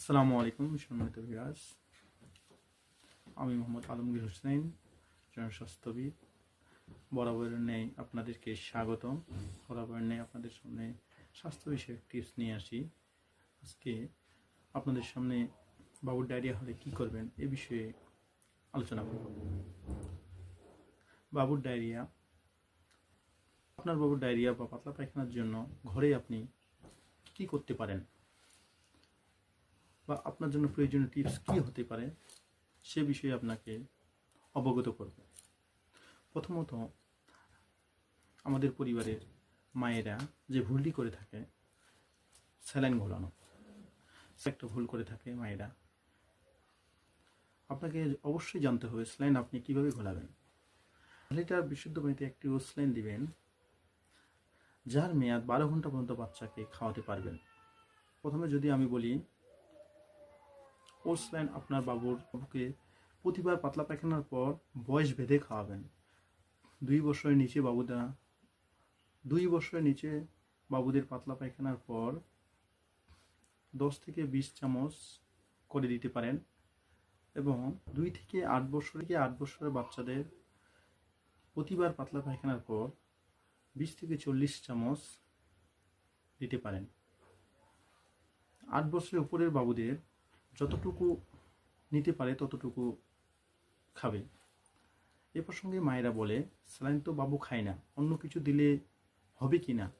আসসালামু আলাইকুম, সম্মানিত বিরাজ আমি মোহাম্মদ আলমগীর হোসেন, জনস্বাস্থ্যবিদ। বরাবরের নেই আপনাদেরকে স্বাগতম। বরাবরের নেই আপনাদের সামনে স্বাস্থ্য বিষয়ক টিপস নিয়ে আসি। আজকে আপনাদের সামনে বাবুর ডায়রিয়া হলে কি করবেন এ বিষয়ে আলোচনা করব। বাবুর ডায়রিয়া আপনার বাবুর ডায়রিয়া বা পাতলা পায়খানার জন্য ঘরে আপনি কি করতে পারেন? বা আপনার জন্য প্রয়োজনীয় টিপস কি হতে পারে, সে বিষয়ে আপনাকে অবগত করব। প্রথমত, আমাদের পরিবারের মায়েরা যে ভুলটি করে থাকে, স্যালাইন ঘোলানো। একটা ভুল করে থাকে মায়েরা। আপনাকে অবশ্যই জানতে হবে স্যালাইন আপনি কীভাবে ঘোলাবেন। লিটার বিশুদ্ধ পানিতে একটি স্যালাইন দিবেন, যার মেয়াদ বারো ঘণ্টা পর্যন্ত বাচ্চাকে খাওয়াতে পারবেন। প্রথমে যদি আমি বলি লাইন আপনার বাবুর বাবুকে প্রতিবার পাতলা পায়খানার পর বয়স ভেদে খাওয়াবেন। দুই বছরের নিচে বাবুদা, দুই বছরের নিচে বাবুদের পাতলা পায়খানার পর দশ থেকে বিশ চামচ করে দিতে পারেন এবং দুই থেকে আট বছর থেকে আট বছরের বাচ্চাদের প্রতিবার পাতলা পায়খানার পর বিশ থেকে চল্লিশ চামচ দিতে পারেন। আট বছরের উপরের বাবুদের যতটুকু নিতে পারে ততটুকু খাবে। এ প্রসঙ্গে মায়েরা বলে, স্যালাইন তো বাবু খায় না, অন্য কিছু দিলে হবে কি না?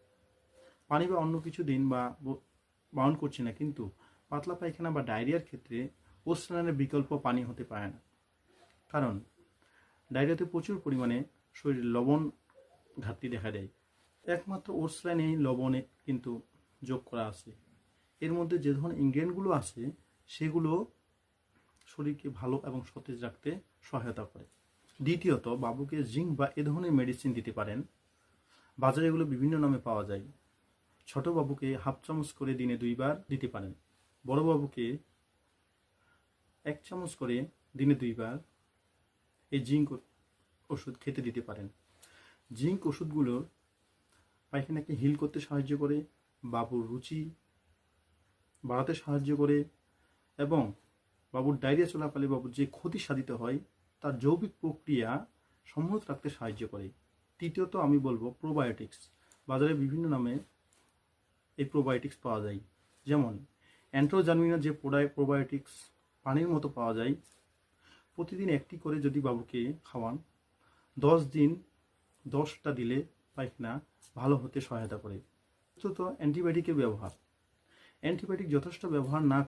পানি বা অন্য কিছু দিন বা ব- বারণ করছে না, কিন্তু পাতলা পায়খানা বা ডায়রিয়ার ক্ষেত্রে ও স্যালাইনের বিকল্প পানি হতে পারে না। কারণ ডায়রিয়াতে প্রচুর পরিমাণে শরীরে লবণ ঘাটতি দেখা দেয়। একমাত্র ওটস লাইনে লবণে কিন্তু যোগ করা আছে। এর মধ্যে যে ধরনের ইনগ্রেডিয়েন্টগুলো আছে সেগুলো শরীরকে ভালো এবং সতেজ রাখতে সহায়তা করে। দ্বিতীয়ত, বাবুকে জিঙ্ক বা এ ধরনের মেডিসিন দিতে পারেন। বাজারে এগুলো বিভিন্ন নামে পাওয়া যায়। ছোট বাবুকে হাফ চামচ করে দিনে দুইবার দিতে পারেন। বড় বাবুকে এক চামচ করে দিনে দুইবার এই জিঙ্ক ওষুধ খেতে দিতে পারেন। জিঙ্ক ওষুধগুলো পায়খানাকে হিল করতে সাহায্য করে, বাবুর রুচি বাড়াতে সাহায্য করে এবং বাবুর ডায়রিয়া চলাকালে বাবুর যে ক্ষতি সাধিত হয়, তার জৈবিক প্রক্রিয়া সম্মত রাখতে সাহায্য করে। তৃতীয়ত আমি বলব প্রোবায়োটিক্স বাজারে বিভিন্ন নামে এই প্রোবায়োটিক্স পাওয়া যায়। যেমন অ্যান্ট্রোজার্মিনার যে প্রোবায়োটিক্স পানির মতো পাওয়া যায়, প্রতিদিন একটি করে যদি বাবুকে খাওয়ান, দশ দিন দশটা দিলে পায়খানা ভালো হতে সহায়তা করে। চতুর্থ অ্যান্টিবায়োটিকের ব্যবহার। অ্যান্টিবায়োটিক যথেষ্ট ব্যবহার না